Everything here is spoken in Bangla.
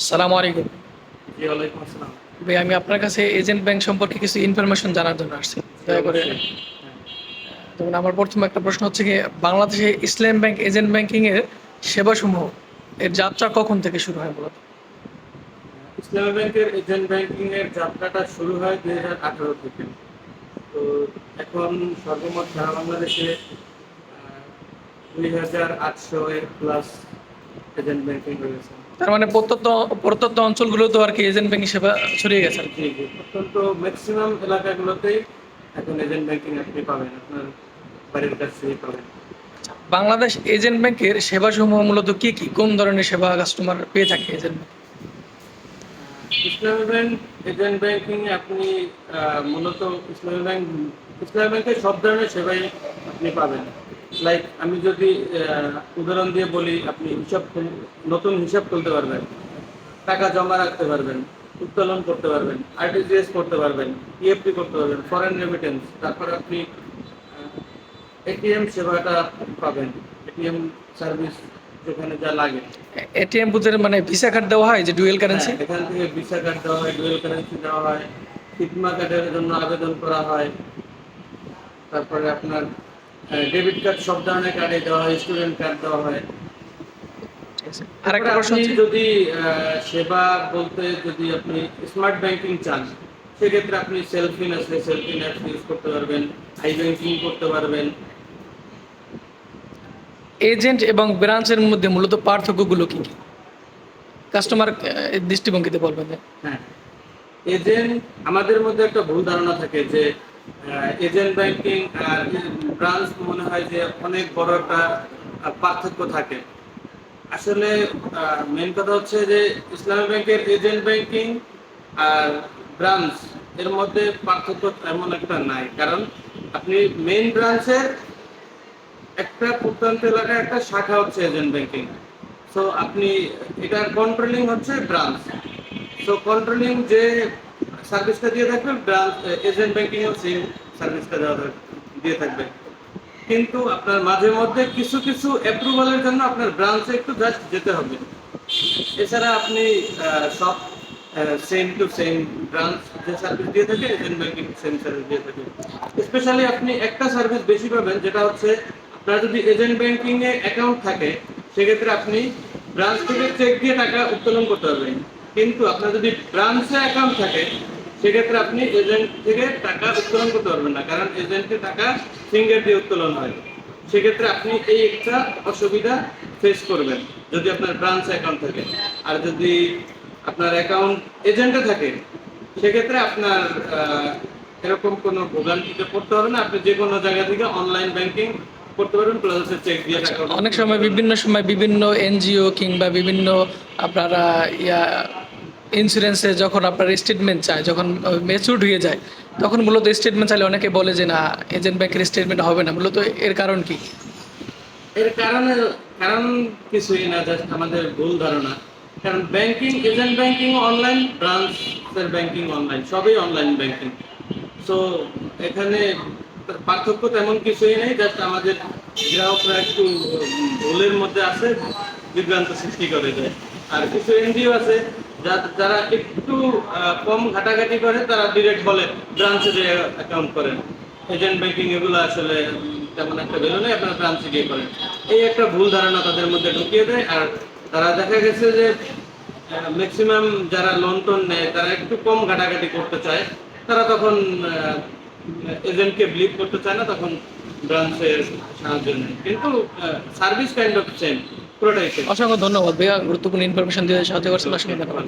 আসসালামু আলাইকুম। জি ওয়ালাইকুম আসসালাম। ভাই আমি আপনার কাছে এজেন্ট ব্যাংক সম্পর্কে কিছু ইনফরমেশন জানার জন্য আসছি। দয়া করে। যেমন আমার প্রথম একটা প্রশ্ন হচ্ছে কি বাংলাদেশে ইসলাম ব্যাংক এজেন্ট ব্যাংকিং এর সেবাসমূহ এর যাত্রা কখন থেকে শুরু হয় মূলত ইসলামী ব্যাংকের এজেন্ট ব্যাংকিং এর যাত্রাটা শুরু হয় দুই হাজার আঠারো থেকে। তো এখন সর্বমোট সারা বাংলাদেশে দুই হাজার আটশো এর প্লাস এজেন্ট ব্যাংকিং রয়েছে। তার মানে প্রত্যন্ত প্রত্যন্ত অঞ্চলগুলোতে আর কি এজেন্ট ব্যাংকিং সেবা ছড়িয়ে গেছে। আর কি। জি জি অত্যন্ত ম্যাক্সিমাম এলাকাগুলোতেই এখন এজেন্ট ব্যাংকিং আপনি পাবেন আপনার বাড়ির কাছেই পাবেন। বাংলাদেশ এজেন্ট ব্যাংকের সেবাসমূহ মূলত কি কি? কোন ধরনের সেবা কাস্টমার পেয়ে থাকে এজেন্ট ইসলামী ব্যাংক এজেন্ট ব্যাংকিং আপনি মূলত ইসলামী ব্যাংক ইসলামী ব্যাংকের সব ধরনের সেবাই আপনি পাবেন। লাইক আমি যদি উদাহরণ দিয়ে বলি আপনি হিসাব নতুন হিসাব খুলতে পারবেন টাকা জমা রাখতে পারবেন উত্তোলন করতে পারবেন আরটিজিএস করতে পারবেন ইএফটি করতে পারবেন ফরেন রেমিটেন্স তারপরে আপনি এটিএম সেবাটা পাবেন এটিএম সার্ভিস যেখানে যা লাগে। এটিএম বুথের মানে ভিসা কার্ড দেওয়া হয় যে ডুয়েল কারেন্সি হ্যাঁ, এখান থেকে ভিসা কার্ড দেওয়া হয় ডুয়েল কারেন্সি দেওয়া হয় ফিটমা কার্ডের জন্য আবেদন করা হয় তারপরে আপনার ডেবিট কার্ড সব ধরনের কার্ডে দেওয়া হয় স্টুডেন্ট কার্ড দেওয়া হয়। আর একটা তারপরে প্রশ্ন যদি সেবা বলতে যদি আপনি স্মার্ট ব্যাংকিং চান সেক্ষেত্রে আপনি সেলফিন আছে সেলফিন অ্যাপ ইউজ করতে পারবেন আই ব্যাংকিং করতে পারবেন। এজেন্ট এবং ব্রাঞ্চের মধ্যে মূলত পার্থক্যগুলো কি কি? কাস্টমার দৃষ্টিভঙ্গিতে বলবেন। হ্যাঁ। এজেন্ট আমাদের মধ্যে একটা ভুল ধারণা থাকে যে এজেন্ট ব্যাংকিং আর ব্রাঞ্চ মনে হয় যে অনেক বড় একটা পার্থক্য থাকে। আসলে মেন কথা হচ্ছে যে ইসলামী ব্যাংকের এজেন্ট ব্যাংকিং আর ব্রাঞ্চ এর মধ্যে পার্থক্য এমন একটা নাই। কারণ আপনি মেইন ব্রাঞ্চের একটা প্রত্যন্ত এলাকায় একটা শাখা হচ্ছে এজেন্ট ব্যাংকিং। সো আপনি এটার কন্ট্রোলিং হচ্ছে ব্রাঞ্চ সো কন্ট্রোলিং যে সার্ভিসটা দিয়ে থাকবে ব্রাঞ্চ এজেন্ট ব্যাংকিং এও সেম সার্ভিসটা দেওয়া দিয়ে থাকবে। কিন্তু আপনার মাঝে মধ্যে কিছু কিছু অ্যাপ্রুভালের জন্য আপনার ব্রাঞ্চে একটু জাস্ট যেতে হবে। এছাড়া আপনি সব সেম টু সেম ব্রাঞ্চ যে সার্ভিস দিয়ে থাকে এজেন্ট ব্যাংকিং সেম সার্ভিস দিয়ে থাকে। স্পেশালি আপনি একটা সার্ভিস বেশি পাবেন, যেটা হচ্ছে আপনার যদি এজেন্ট ব্যাংকিং এ অ্যাকাউন্ট থাকে, সেক্ষেত্রে আপনি ব্রাঞ্চ থেকে চেক দিয়ে টাকা উত্তোলন করতে পারবেন। কিন্তু আপনার যদি ব্রাঞ্চে অ্যাকাউন্ট থাকে সেক্ষেত্রে আপনি এজেন্ট থেকে টাকা উত্তোলন করতে পারবেন না কারণ এজেন্টের টাকা ফিঙ্গার দিয়ে উত্তোলন হয়। সেক্ষেত্রে আপনি এই একটা অসুবিধা ফেস করবেন যদি আপনার ব্রাঞ্চ অ্যাকাউন্ট থাকে। আর যদি আপনার অ্যাকাউন্ট এজেন্টে থাকে সেক্ষেত্রে আপনার এরকম কোনো ভোগান্তিতে পড়তে হবে না। আপনি যে কোনো জায়গা থেকে অনলাইন ব্যাংকিং করতে পারবেন প্লাস হচ্ছে চেক দিয়ে অনেক সময় বিভিন্ন সময় বিভিন্ন এনজিও কিংবা বিভিন্ন আপনারা ইয়া ইন্স্যুরেন্সে যখন আপনার স্টেটমেন্ট চায়, যখন ম্যাচুরড হয়ে যায়, তখন মূলত স্টেটমেন্ট চাইলে অনেকে বলে যে, না এজেন্ট ব্যাংকের স্টেটমেন্ট হবে না। মূলত এর কারণ কি? এর কারণে, কারণ কিছুই না জাস্ট আমাদের ভুল ধারণা। কারণ ব্যাংকিং এজেন্ট ব্যাংকিং অনলাইন ব্রাঞ্চের ব্যাংকিং অনলাইন সবই অনলাইন ব্যাংকিং সো এখানে পার্থক্য তেমন কিছুই নেই জাস্ট আমাদের গ্রাহকরা একটু ভুলের মধ্যে আছে, বিভ্রান্ত সৃষ্টি করে দেয়। আর কিছু এনজিও আছে যারা একটু কম ঘাটাঘাটি করে, তারা ডিরেক্ট বলে ব্রাঞ্চে যে অ্যাকাউন্ট করেন। এজেন্ট ব্যাংকিং এগুলো আসলে তেমন একটা ভ্যালু নেই, আপনারা ব্রাঞ্চে গিয়ে করেন। এই একটা ভুল ধারণা তাদের মধ্যে ঢুকিয়ে দেয়, আর তারা দেখা গেছে যে ম্যাক্সিমাম যারা লোন টোন নেয়, তারা একটু কম ঘাটাঘাটি করতে চায়। তারা তখন এজেন্টকে বিলিভ করতে চায় না, তখন ব্রাঞ্চের সাহায্য নেয়। কিন্তু সার্ভিস কাইন্ড অফ সেম পুরোটাই অসংখ্য ধন্যবাদ। ভাইয়া গুরুত্বপূর্ণ ইনফরমেশন দিয়ে সাহায্য করছেন অসংখ্য ধন্যবাদ।